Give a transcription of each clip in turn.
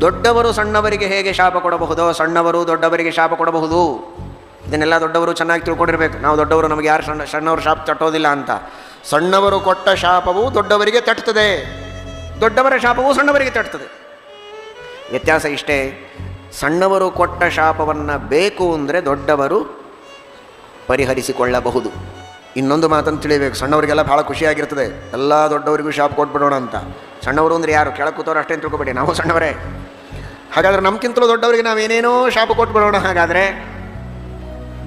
ದೊಡ್ಡವರು ಸಣ್ಣವರಿಗೆ ಹೇಗೆ ಶಾಪ ಕೊಡಬಹುದೋ ಸಣ್ಣವರು ದೊಡ್ಡವರಿಗೆ ಶಾಪ ಕೊಡಬಹುದು. ಇದನ್ನೆಲ್ಲ ದೊಡ್ಡವರು ಚೆನ್ನಾಗಿ ತಿಳ್ಕೊಂಡಿರ್ಬೇಕು. ನಾವು ದೊಡ್ಡವರು ನಮಗೆ ಯಾರು ಸಣ್ಣ, ಸಣ್ಣವರು ಶಾಪ ತಟ್ಟೋದಿಲ್ಲ ಅಂತ. ಸಣ್ಣವರು ಕೊಟ್ಟ ಶಾಪವು ದೊಡ್ಡವರಿಗೆ ತಟ್ಟುತ್ತದೆ ದೊಡ್ಡವರ ಶಾಪವು ಸಣ್ಣವರಿಗೆ ತಟ್ಟುತ್ತದೆ ವ್ಯತ್ಯಾಸ ಇಷ್ಟೇ, ಸಣ್ಣವರು ಕೊಟ್ಟ ಶಾಪವನ್ನು ಬೇಕು ಅಂದರೆ ದೊಡ್ಡವರು ಪರಿಹರಿಸಿಕೊಳ್ಳಬಹುದು. ಇನ್ನೊಂದು ಮಾತನ್ನು ತಿಳಿಬೇಕು, ಸಣ್ಣವರಿಗೆಲ್ಲ ಭಾಳ ಖುಷಿಯಾಗಿರ್ತದೆ. ಎಲ್ಲ ದೊಡ್ಡವರಿಗೂ ಶಾಪ್ ಕೊಟ್ಬಿಡೋಣ ಅಂತ. ಸಣ್ಣವರು ಅಂದರೆ ಯಾರು? ಕೆಳಗೆ ಅಷ್ಟೇ ತಿಳ್ಕೊಬೇಡಿ. ನಾವು ಸಣ್ಣವರೇ. ಹಾಗಾದ್ರೆ ನಮ್ಗಿಂತಲೂ ದೊಡ್ಡವರಿಗೆ ನಾವೇನೇನೋ ಶಾಪ ಕೊಟ್ಟು ಬರೋಣ. ಹಾಗಾದರೆ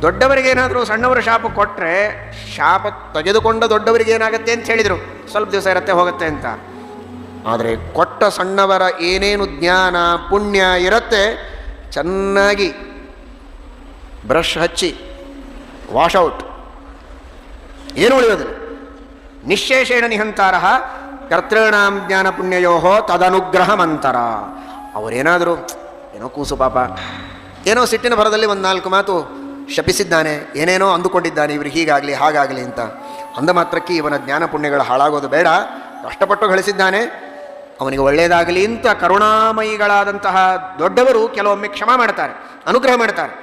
ದೊಡ್ಡವರಿಗೆ ಏನಾದರೂ ಸಣ್ಣವರ ಶಾಪ ಕೊಟ್ಟರೆ ಶಾಪ ತೆಗೆದುಕೊಂಡ ದೊಡ್ಡವರಿಗೆ ಏನಾಗುತ್ತೆ ಅಂತ ಹೇಳಿದರು. ಸ್ವಲ್ಪ ದಿವಸ ಇರುತ್ತೆ, ಹೋಗುತ್ತೆ ಅಂತ. ಆದರೆ ಕೊಟ್ಟ ಸಣ್ಣವರ ಏನೇನು ಜ್ಞಾನ, ಪುಣ್ಯ ಇರುತ್ತೆ, ಚೆನ್ನಾಗಿ ಬ್ರಷ್ ಹಚ್ಚಿ ಔಟ್ ಏನು ಉಳಿಯೋದು? ನಿಶೇಷೇಣ ನಿಹಂತಾರ ಕರ್ತೃಣಾಂ ಜ್ಞಾನ ಪುಣ್ಯಯೋ ತದನುಗ್ರಹ ಮಂತರ ಅವರೇನಾದರೂ, ಏನೋ ಕೂಸು ಪಾಪ. ಏನೋ ಸಿಟ್ಟಿನ ಭರದಲ್ಲಿ ಒಂದು ನಾಲ್ಕು ಮಾತು ಶಪಿಸಿದ್ದಾನೆ, ಏನೇನೋ ಅಂದುಕೊಂಡಿದ್ದಾನೆ ಇವ್ರಿಗೆ ಹೀಗಾಗಲಿ, ಹಾಗಾಗಲಿ ಅಂತ. ಅಂದ ಮಾತ್ರಕ್ಕೆ ಇವನ ಜ್ಞಾನ ಪುಣ್ಯಗಳು ಹಾಳಾಗೋದು ಬೇಡ. ಕಷ್ಟಪಟ್ಟು ಗಳಿಸಿದ್ದಾನೆ. ಅವನಿಗೆ ಒಳ್ಳೆಯದಾಗಲಿ ಅಂತ ಕರುಣಾಮಯಿಗಳಾದಂತಹ ದೊಡ್ಡವರು ಕೆಲವೊಮ್ಮೆ ಕ್ಷಮ ಮಾಡ್ತಾರೆ, ಅನುಗ್ರಹ ಮಾಡ್ತಾರೆ.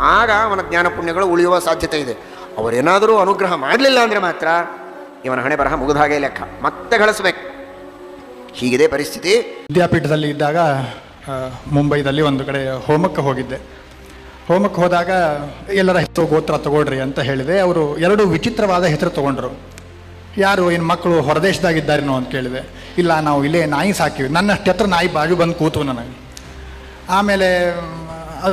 ಆಗ ಅವನ ಜ್ಞಾನ ಪುಣ್ಯಗಳು ಉಳಿಯುವ ಸಾಧ್ಯತೆ ಇದೆ. ಅವರೇನಾದರೂ ಅನುಗ್ರಹ ಮಾಡಲಿಲ್ಲ ಅಂದರೆ ಮಾತ್ರ ಇವನ ಹಣೆ ಬರಹ ಮುಗಿದ ಹಾಗೆ ಲೆಕ್ಕ. ಮತ್ತೆ ಗಳಿಸ್ಬೇಕು. ಹೀಗಿದೆ ಪರಿಸ್ಥಿತಿ. ವಿದ್ಯಾಪೀಠದಲ್ಲಿ ಇದ್ದಾಗ ಮುಂಬೈದಲ್ಲಿ ಒಂದು ಕಡೆ ಹೋಮಕ್ಕೆ ಹೋಗಿದ್ದೆ. ಹೋಮಕ್ಕೆ ಹೋದಾಗ, ಎಲ್ಲರ ಹೆಸರು ಗೋತ್ರ ತಗೊಳ್ರಿ ಅಂತ ಹೇಳಿದೆ. ಅವರು ಎರಡು ವಿಚಿತ್ರವಾದ ಹೆಸರು ತಗೊಂಡ್ರು. ಯಾರು, ಏನು ಮಕ್ಕಳು ಹೊರದೇಶದಾಗಿದ್ದಾರೇನೋ ಅಂತ ಕೇಳಿದೆ. ಇಲ್ಲ, ನಾವು ಇಲ್ಲೇ ನಾಯಿ ಸಾಕಿವಿ. ನನ್ನಷ್ಟು ಹತ್ರ ನಾಯಿ ಬಾಜು ಬಂದು ಕೂತು ನನಗೆ. ಆಮೇಲೆ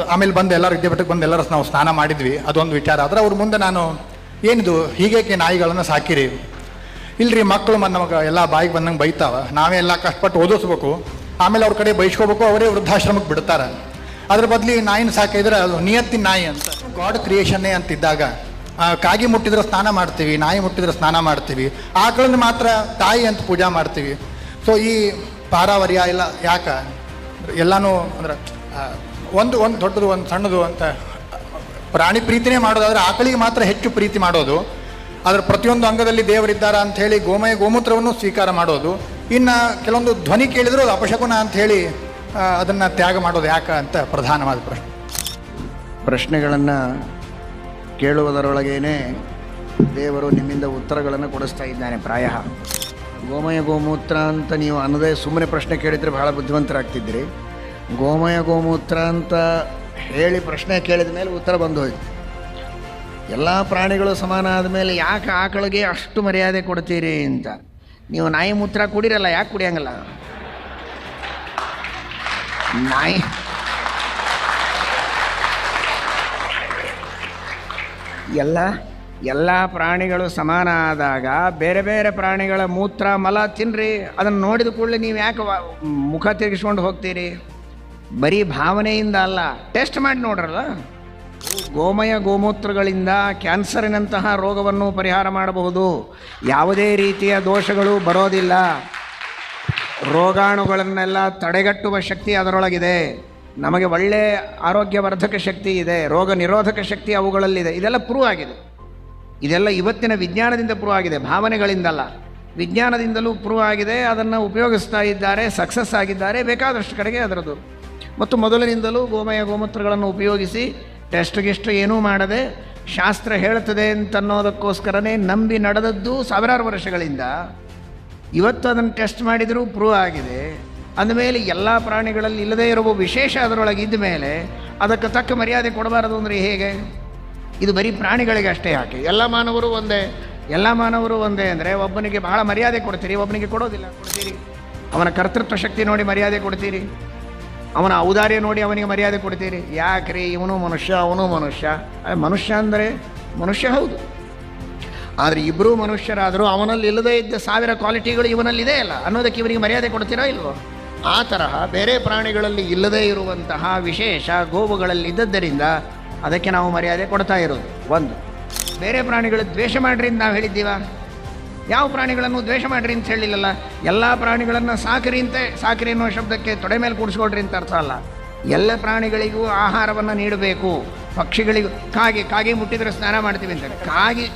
ಆಮೇಲೆ ಬಂದು ಎಲ್ಲರೂ ವಿದ್ಯಾಪೀಠಕ್ಕೆ ಬಂದು ಎಲ್ಲರೂ ನಾವು ಸ್ನಾನ ಮಾಡಿದ್ವಿ. ಅದೊಂದು ವಿಚಾರ. ಆದರೆ ಅವ್ರ ಮುಂದೆ ನಾನು, ಏನಿದು, ಹೀಗೇಕೆ ನಾಯಿಗಳನ್ನು ಸಾಕಿರಿ? ಇಲ್ರಿ ಮಕ್ಕಳು ಮತ್ತು ನಮಗೆ ಎಲ್ಲ ಬಾಯಿಗೆ ಬಂದಂಗೆ ಬೈತಾವ. ನಾವೇ ಎಲ್ಲ ಕಷ್ಟಪಟ್ಟು ಓದಿಸ್ಬೇಕು. ಆಮೇಲೆ ಅವ್ರ ಕಡೆ ಬೈಸ್ಕೋಬೇಕು, ಅವರೇ ವೃದ್ಧಾಶ್ರಮಕ್ಕೆ ಬಿಡ್ತಾರೆ. ಅದ್ರ ಬದಲಿ ನಾಯಿನ ಸಾಕಿದ್ರೆ ಅದು ನಿಯತ್ತಿನ ನಾಯಿ ಅಂತ. ಗಾಡ್ ಕ್ರಿಯೇಷನ್ನೇ ಅಂತಿದ್ದಾಗ ಕಾಗಿ ಮುಟ್ಟಿದ್ರೆ ಸ್ನಾನ ಮಾಡ್ತೀವಿ, ನಾಯಿ ಮುಟ್ಟಿದ್ರೆ ಸ್ನಾನ ಮಾಡ್ತೀವಿ. ಆಕಳನ್ನು ಮಾತ್ರ ತಾಯಿ ಅಂತ ಪೂಜಾ ಮಾಡ್ತೀವಿ. ಸೊ ಈ ಪಾರಾವರ್ಯ ಎಲ್ಲ ಯಾಕ? ಎಲ್ಲನೂ ಅಂದ್ರೆ ಒಂದು ಒಂದು ದೊಡ್ಡದು, ಒಂದು ಸಣ್ಣದು ಅಂತ ಪ್ರಾಣಿ ಪ್ರೀತಿನೇ ಮಾಡೋದಾದ್ರೆ ಆಕಳಿಗೆ ಮಾತ್ರ ಹೆಚ್ಚು ಪ್ರೀತಿ ಮಾಡೋದು. ಅದರ ಪ್ರತಿಯೊಂದು ಅಂಗದಲ್ಲಿ ದೇವರಿದ್ದಾರ ಹೇಳಿ ಗೋಮಯ ಗೋಮೂತ್ರವನ್ನು ಸ್ವೀಕಾರ ಮಾಡೋದು. ಇನ್ನು ಕೆಲವೊಂದು ಧ್ವನಿ ಕೇಳಿದ್ರು ಅದು ಅಪಶಕುನ ಆ, ಅದನ್ನ ತ್ಯಾಗ ಮಾಡೋದು ಯಾಕೆ ಅಂತ ಪ್ರಧಾನವಾದ ಪ್ರಶ್ನೆ. ಪ್ರಶ್ನೆಗಳನ್ನು ಕೇಳುವುದರೊಳಗೇನೆ ದೇವರು ನಿಮ್ಮಿಂದ ಉತ್ತರಗಳನ್ನು ಕೊಡಿಸ್ತಾ ಇದ್ದಾನೆ ಪ್ರಾಯ. ಗೋಮಯ ಗೋಮೂತ್ರ ಅಂತ ನೀವು ಅನ್ನದೇ ಸುಮ್ಮನೆ ಪ್ರಶ್ನೆ ಕೇಳಿದರೆ ಬಹಳ ಬುದ್ಧಿವಂತರಾಗ್ತಿದ್ರಿ ಗೋಮಯ ಗೋಮೂತ್ರ ಅಂತ ಹೇಳಿ ಪ್ರಶ್ನೆ ಕೇಳಿದ ಮೇಲೆ ಉತ್ತರ ಬಂದು ಹೋಯ್ತು. ಎಲ್ಲ ಪ್ರಾಣಿಗಳು ಸಮಾನ ಆದಮೇಲೆ ಯಾಕೆ ಆಕಳಿಗೆ ಅಷ್ಟು ಮರ್ಯಾದೆ ಕೊಡ್ತೀರಿ ಅಂತ? ನೀವು ನಾಯಿ ಮೂತ್ರ ಕುಡಿರಲ್ಲ, ಯಾಕೆ ಕುಡಿಯಂಗಲ್ಲ? ನಾಯಿ ಎಲ್ಲ ಎಲ್ಲ ಪ್ರಾಣಿಗಳು ಸಮಾನ ಆದಾಗ ಬೇರೆ ಬೇರೆ ಪ್ರಾಣಿಗಳ ಮೂತ್ರ, ಮಲ ತಿನ್ರಿ, ಅದನ್ನು ನೋಡಿದ ಕೂಡಲೇ ನೀವು ಯಾಕೆ ಮುಖ ತಿರುಗಿಸ್ಕೊಂಡು ಹೋಗ್ತೀರಿ? ಬರೀ ಭಾವನೆಯಿಂದ ಅಲ್ಲ, ಟೆಸ್ಟ್ ಮಾಡಿ ನೋಡ್ರಲ್ಲ? ಗೋಮಯ ಗೋಮೂತ್ರಗಳಿಂದ ಕ್ಯಾನ್ಸರಿನಂತಹ ರೋಗವನ್ನು ಪರಿಹಾರ ಮಾಡಬಹುದು. ಯಾವುದೇ ರೀತಿಯ ದೋಷಗಳು ಬರೋದಿಲ್ಲ. ರೋಗಾಣುಗಳನ್ನೆಲ್ಲ ತಡೆಗಟ್ಟುವ ಶಕ್ತಿ ಅದರೊಳಗಿದೆ. ನಮಗೆ ಒಳ್ಳೆ ಆರೋಗ್ಯವರ್ಧಕ ಶಕ್ತಿ ಇದೆ, ರೋಗ ನಿರೋಧಕ ಶಕ್ತಿ ಅವುಗಳಲ್ಲಿದೆ. ಇದೆಲ್ಲ ಪ್ರೂವ್ ಆಗಿದೆ. ಇದೆಲ್ಲ ಇವತ್ತಿನ ವಿಜ್ಞಾನದಿಂದ ಪ್ರೂವ್ ಆಗಿದೆ, ಭಾವನೆಗಳಿಂದಲ್ಲ. ವಿಜ್ಞಾನದಿಂದಲೂ ಪ್ರೂವ್ ಆಗಿದೆ, ಅದನ್ನು ಉಪಯೋಗಿಸ್ತಾ ಇದ್ದಾರೆ ಸಕ್ಸಸ್ ಆಗಿದ್ದಾರೆ, ಬೇಕಾದಷ್ಟು ಕಡೆಗೆ ಅದರದ್ದು. ಮತ್ತು ಮೊದಲಿನಿಂದಲೂ ಗೋಮಯ ಗೋಮೂತ್ರಗಳನ್ನು ಉಪಯೋಗಿಸಿ ಟೆಸ್ಟ್ ಗಿಸ್ಟ್ ಏನೂ ಮಾಡದೆ ಶಾಸ್ತ್ರ ಹೇಳ್ತದೆ ಅಂತನ್ನೋದಕ್ಕೋಸ್ಕರನೇ ನಂಬಿ ನಡೆದದ್ದು ಸಾವಿರಾರು ವರ್ಷಗಳಿಂದ. ಇವತ್ತು ಅದನ್ನು ಟೆಸ್ಟ್ ಮಾಡಿದರೂ ಪ್ರೂವ್ ಆಗಿದೆ. ಅಂದಮೇಲೆ ಎಲ್ಲ ಪ್ರಾಣಿಗಳಲ್ಲಿ ಇಲ್ಲದೇ ಇರುವ ವಿಶೇಷ ಅದರೊಳಗೆ ಇದ್ದ ಮೇಲೆ ಅದಕ್ಕೆ ತಕ್ಕ ಮರ್ಯಾದೆ ಕೊಡಬಾರದು ಅಂದರೆ ಹೇಗೆ? ಇದು ಬರೀ ಪ್ರಾಣಿಗಳಿಗೆ ಅಷ್ಟೇ ಯಾಕೆ? ಎಲ್ಲ ಮಾನವರು ಒಂದೇ. ಎಲ್ಲ ಮಾನವರು ಒಂದೇ ಅಂದರೆ ಒಬ್ಬನಿಗೆ ಬಹಳ ಮರ್ಯಾದೆ ಕೊಡ್ತೀರಿ, ಒಬ್ಬನಿಗೆ ಕೊಡೋದಿಲ್ಲ, ಕೊಡ್ತೀರಿ. ಅವನ ಕರ್ತೃತ್ವ ಶಕ್ತಿ ನೋಡಿ ಮರ್ಯಾದೆ ಕೊಡ್ತೀರಿ. ಅವನ ಔದಾರ್ಯ ನೋಡಿ ಅವನಿಗೆ ಮರ್ಯಾದೆ ಕೊಡ್ತೀರಿ. ಯಾಕ್ರಿ? ಇವನು ಮನುಷ್ಯ, ಅವನು ಮನುಷ್ಯ. ಮನುಷ್ಯ ಅಂದರೆ ಮನುಷ್ಯ ಹೌದು. ಆದರೆ ಇಬ್ಬರೂ ಮನುಷ್ಯರಾದರೂ ಅವನಲ್ಲಿ ಇಲ್ಲದೇ ಇದ್ದ ಸಾವಿರ ಕ್ವಾಲಿಟಿಗಳು ಇವನಲ್ಲಿದೆ ಅಲ್ಲ? ಅನ್ನೋದಕ್ಕೆ ಇವನಿಗೆ ಮರ್ಯಾದೆ ಕೊಡ್ತೀರಾ ಇಲ್ವೋ? ಆ ತರಹ ಬೇರೆ ಪ್ರಾಣಿಗಳಲ್ಲಿ ಇಲ್ಲದೇ ಇರುವಂತಹ ವಿಶೇಷ ಗೋವುಗಳಲ್ಲಿ ಇದ್ದದ್ದರಿಂದ ಅದಕ್ಕೆ ನಾವು ಮರ್ಯಾದೆ ಕೊಡ್ತಾ ಇರೋದು. ಒಂದು, ಬೇರೆ ಪ್ರಾಣಿಗಳು ದ್ವೇಷ ಮಾಡ್ರಿ ನಾವು ಹೇಳಿದ್ದೀವ? ಯಾವ ಪ್ರಾಣಿಗಳನ್ನು ದ್ವೇಷ ಮಾಡ್ರಿ ಅಂತ ಹೇಳಿಲ್ಲಲ್ಲ, ಎಲ್ಲ ಪ್ರಾಣಿಗಳನ್ನು ಸಾಕ್ರಿ ಅಂತೆ, ಸಾಕಿರಿ ಅನ್ನೋ ಶಬ್ದಕ್ಕೆ ತೊಡೆ ಮೇಲೆ ಕೂಡಿಸ್ಕೊಳ್ರಿ ಅಂತ ಅರ್ಥ ಅಲ್ಲ. ಎಲ್ಲ ಪ್ರಾಣಿಗಳಿಗೂ ಆಹಾರವನ್ನು ನೀಡಬೇಕು. ಪಕ್ಷಿಗಳಿಗೂ, ಕಾಗೆ ಕಾಗೆ ಮುಟ್ಟಿದ್ರೆ ಸ್ನಾನ ಮಾಡ್ತೀವಿ ಅಂತ ಕಾಗೆ.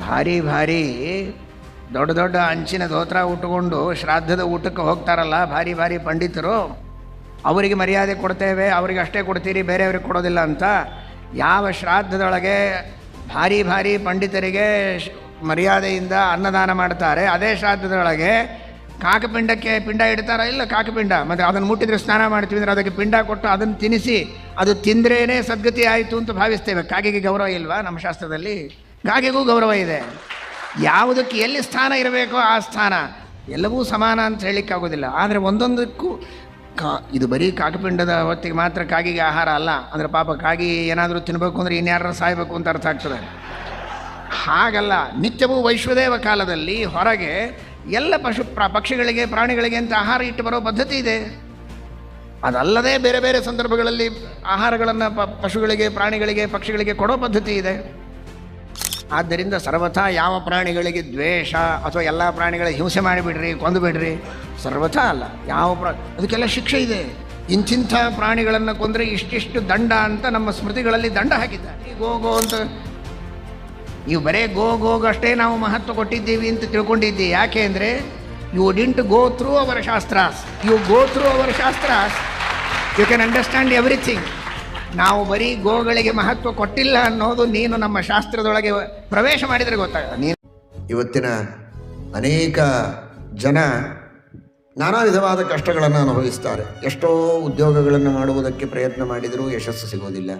ಭಾರಿ ಭಾರಿ. ದೊಡ್ಡ ದೊಡ್ಡ ಅಂಚಿನ ಧೋತ್ರ ಉಟ್ಕೊಂಡು ಶ್ರಾದ್ದದ ಊಟಕ್ಕೆ ಹೋಗ್ತಾರಲ್ಲ, ಭಾರಿ ಭಾರಿ ಪಂಡಿತರು. ಅವರಿಗೆ ಮರ್ಯಾದೆ ಕೊಡ್ತೇವೆ, ಅವರಿಗೆ ಅಷ್ಟೇ ಕೊಡ್ತೀರಿ, ಬೇರೆಯವ್ರಿಗೆ ಕೊಡೋದಿಲ್ಲ ಅಂತ. ಯಾವ ಶ್ರಾದ್ದದೊಳಗೆ ಭಾರಿ ಭಾರಿ ಪಂಡಿತರಿಗೆ ಮರ್ಯಾದೆಯಿಂದ ಅನ್ನದಾನ ಮಾಡ್ತಾರೆ. ಅದೇ ಶ್ರಾದ್ದದೊಳಗೆ ಕಾಕಪಿಂಡಕ್ಕೆ ಪಿಂಡ ಇಡ್ತಾರ ಇಲ್ಲ ಕಾಕಪಿಂಡ? ಮತ್ತು ಅದನ್ನು ಮುಟ್ಟಿದ್ರೆ ಸ್ನಾನ ಮಾಡ್ತೀವಿ ಅಂದರೆ ಅದಕ್ಕೆ ಪಿಂಡ ಕೊಟ್ಟು ಅದನ್ನು ತಿನ್ನಿಸಿ ಅದು ತಿಂದ್ರೇ ಸದ್ಗತಿ ಆಯಿತು ಅಂತ ಭಾವಿಸ್ತೇವೆ. ಕಾಗೆಗೆ ಗೌರವ ಇಲ್ವಾ ನಮ್ಮ ಶಾಸ್ತ್ರದಲ್ಲಿ? ಕಾಗೆಗೂ ಗೌರವ ಇದೆ. ಯಾವುದಕ್ಕೆ ಎಲ್ಲಿ ಸ್ಥಾನ ಇರಬೇಕೋ ಆ ಸ್ಥಾನ ಎಲ್ಲವೂ ಸಮಾನ ಅಂತ ಹೇಳಲಿಕ್ಕಾಗೋದಿಲ್ಲ. ಆದರೆ ಒಂದೊಂದಕ್ಕೂ ಕಾ ಇದು ಬರೀ ಕಾಕಪಿಂಡದ ಹೊತ್ತಿಗೆ ಮಾತ್ರ ಕಾಗಿಗೆ ಆಹಾರ ಅಲ್ಲ. ಅಂದರೆ ಪಾಪ ಕಾಗಿ ಏನಾದರೂ ತಿನ್ನಬೇಕು ಅಂದರೆ ಇನ್ಯಾರು ಸಾಯಬೇಕು ಅಂತ ಅರ್ಥ ಆಗ್ತದೆ. ಹಾಗಲ್ಲ, ನಿತ್ಯವೂ ವೈಶ್ವದೇವ ಕಾಲದಲ್ಲಿ ಹೊರಗೆ ಎಲ್ಲ ಪಶು ಪಕ್ಷಿಗಳಿಗೆ, ಪ್ರಾಣಿಗಳಿಗೆ ಅಂತ ಆಹಾರ ಇಟ್ಟು ಬರೋ ಪದ್ಧತಿ ಇದೆ. ಅದಲ್ಲದೆ ಬೇರೆ ಬೇರೆ ಸಂದರ್ಭಗಳಲ್ಲಿ ಆಹಾರಗಳನ್ನು ಪಶುಗಳಿಗೆ, ಪ್ರಾಣಿಗಳಿಗೆ, ಪಕ್ಷಿಗಳಿಗೆ ಕೊಡೋ ಪದ್ಧತಿ ಇದೆ. ಆದ್ದರಿಂದ ಸರ್ವಥಾ ಯಾವ ಪ್ರಾಣಿಗಳಿಗೆ ದ್ವೇಷ ಅಥವಾ ಎಲ್ಲ ಪ್ರಾಣಿಗಳಿಗೆ ಹಿಂಸೆ ಮಾಡಿಬಿಡ್ರಿ ಕೊಂದು ಬಿಡ್ರಿ ಸರ್ವಥಾ ಅಲ್ಲ. ಯಾವ ಪ್ರ, ಅದಕ್ಕೆಲ್ಲ ಶಿಕ್ಷೆ ಇದೆ. ಇಂಥಿಂಥ ಪ್ರಾಣಿಗಳನ್ನು ಕೊಂದರೆ ಇಷ್ಟಿಷ್ಟು ದಂಡ ಅಂತ ನಮ್ಮ ಸ್ಮೃತಿಗಳಲ್ಲಿ ದಂಡ ಹಾಕಿದ್ದಾರೆ. ಗೋ ಗೋ ಅಂತ. ನೀವು ಬರೇ ಗೋ ಗೋಗಷ್ಟೇ ನಾವು ಮಹತ್ವ ಕೊಟ್ಟಿದ್ದೀವಿ ಅಂತ ತಿಳ್ಕೊಂಡಿದ್ದೀವಿ. ಯಾಕೆ ಅಂದರೆ you didn't go through our shastras you go through our shastras you can understand everything ನಾವು ಬರೀ ಗೋಗಳಿಗೆ ಮಹತ್ವ ಕೊಟ್ಟಿಲ್ಲ ಅನ್ನೋದು ನೀನು ನಮ್ಮ ಶಾಸ್ತ್ರದೊಳಗೆ ಪ್ರವೇಶ ಮಾಡಿದರೆ ಗೊತ್ತಾಗಲ್ಲ. ನೀನು ಇವತ್ತಿನ ಅನೇಕ ಜನ ನಾನಾ ವಿಧವಾದ ಕಷ್ಟಗಳನ್ನು ಅನುಭವಿಸ್ತಾರೆ. ಎಷ್ಟೋ ಉದ್ಯೋಗಗಳನ್ನು ಮಾಡುವುದಕ್ಕೆ ಪ್ರಯತ್ನ ಮಾಡಿದರೂ ಯಶಸ್ಸು ಸಿಗೋದಿಲ್ಲ.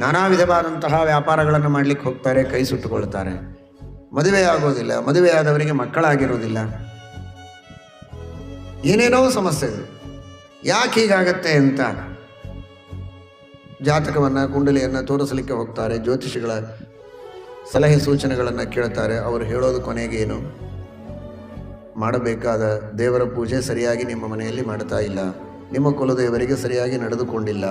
ನಾನಾ ವಿಧವಾದಂತಹ ವ್ಯಾಪಾರಗಳನ್ನು ಮಾಡಲಿಕ್ಕೆ ಹೋಗ್ತಾರೆ, ಕೈ ಸುಟ್ಟುಕೊಳ್ತಾರೆ. ಮದುವೆ ಆಗೋದಿಲ್ಲ, ಮದುವೆ ಆದವರಿಗೆ ಮಕ್ಕಳಾಗಿರೋದಿಲ್ಲ. ಏನೇನೋ ಸಮಸ್ಯೆ ಇದೆ. ಯಾಕೆ ಹೀಗಾಗತ್ತೆ ಅಂತ ಜಾತಕವನ್ನು, ಕುಂಡಲಿಯನ್ನು ತೋರಿಸಲಿಕ್ಕೆ ಹೋಗ್ತಾರೆ. ಜ್ಯೋತಿಷಿಗಳ ಸಲಹೆ ಸೂಚನೆಗಳನ್ನು ಕೇಳ್ತಾರೆ. ಅವರು ಹೇಳೋದು ಕೊನೆಗೇನು ಮಾಡಬೇಕಾದ ದೇವರ ಪೂಜೆ ಸರಿಯಾಗಿ ನಿಮ್ಮ ಮನೆಯಲ್ಲಿ ಮಾಡ್ತಾ ಇಲ್ಲ. ನಿಮ್ಮ ಕುಲದೇವರಿಗೆ ಸರಿಯಾಗಿ ನಡೆದುಕೊಂಡಿಲ್ಲ.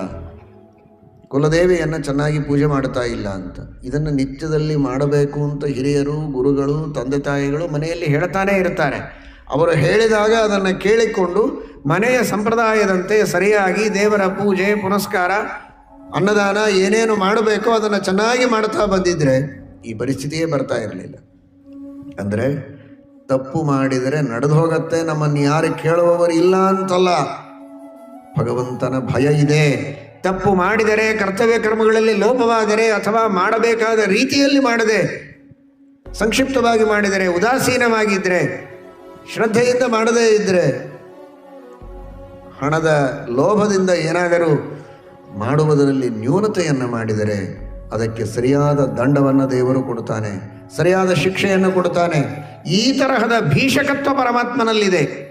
ಕುಲದೇವಿಯನ್ನು ಚೆನ್ನಾಗಿ ಪೂಜೆ ಮಾಡ್ತಾ ಇಲ್ಲ ಅಂತ. ಇದನ್ನು ನಿತ್ಯದಲ್ಲಿ ಮಾಡಬೇಕು ಅಂತ ಹಿರಿಯರು, ಗುರುಗಳು, ತಂದೆ ತಾಯಿಗಳು ಮನೆಯಲ್ಲಿ ಹೇಳ್ತಾನೇ ಇರ್ತಾರೆ. ಅವರು ಹೇಳಿದಾಗ ಅದನ್ನು ಕೇಳಿಕೊಂಡು ಮನೆಯ ಸಂಪ್ರದಾಯದಂತೆ ಸರಿಯಾಗಿ ದೇವರ ಪೂಜೆ, ಪುನಸ್ಕಾರ ಅನ್ನದಾನ ಏನೇನು ಮಾಡಬೇಕೋ ಅದನ್ನು ಚೆನ್ನಾಗಿ ಮಾಡ್ತಾ ಬಂದಿದ್ರೆ ಈ ಪರಿಸ್ಥಿತಿಯೇ ಬರ್ತಾ ಇರಲಿಲ್ಲ. ಅಂದರೆ ತಪ್ಪು ಮಾಡಿದರೆ ನಡೆದು ಹೋಗತ್ತೆ, ನಮ್ಮನ್ನು ಯಾರು ಕೇಳುವವರು ಇಲ್ಲ ಅಂತಲ್ಲ. ಭಗವಂತನ ಭಯ ಇದೆ. ತಪ್ಪು ಮಾಡಿದರೆ, ಕರ್ತವ್ಯ ಕರ್ಮಗಳಲ್ಲಿ ಲೋಪವಾದರೆ ಅಥವಾ ಮಾಡಬೇಕಾದ ರೀತಿಯಲ್ಲಿ ಮಾಡದೆ, ಸಂಕ್ಷಿಪ್ತವಾಗಿ ಮಾಡಿದರೆ ಉದಾಸೀನವಾಗಿದ್ದರೆ ಶ್ರದ್ಧೆಯಿಂದ ಮಾಡದೇ ಇದ್ದರೆ ಹಣದ ಲೋಭದಿಂದ ಏನಾದರೂ ಮಾಡುವುದರಲ್ಲಿ ನ್ಯೂನತೆಯನ್ನು ಮಾಡಿದರೆ ಅದಕ್ಕೆ ಸರಿಯಾದ ದಂಡವನ್ನು ದೇವರು ಕೊಡುತ್ತಾನೆ, ಸರಿಯಾದ ಶಿಕ್ಷೆಯನ್ನು ಕೊಡುತ್ತಾನೆ. ಈ ತರಹದ ಭೀಷಕತ್ವ ಪರಮಾತ್ಮನಲ್ಲಿದೆ.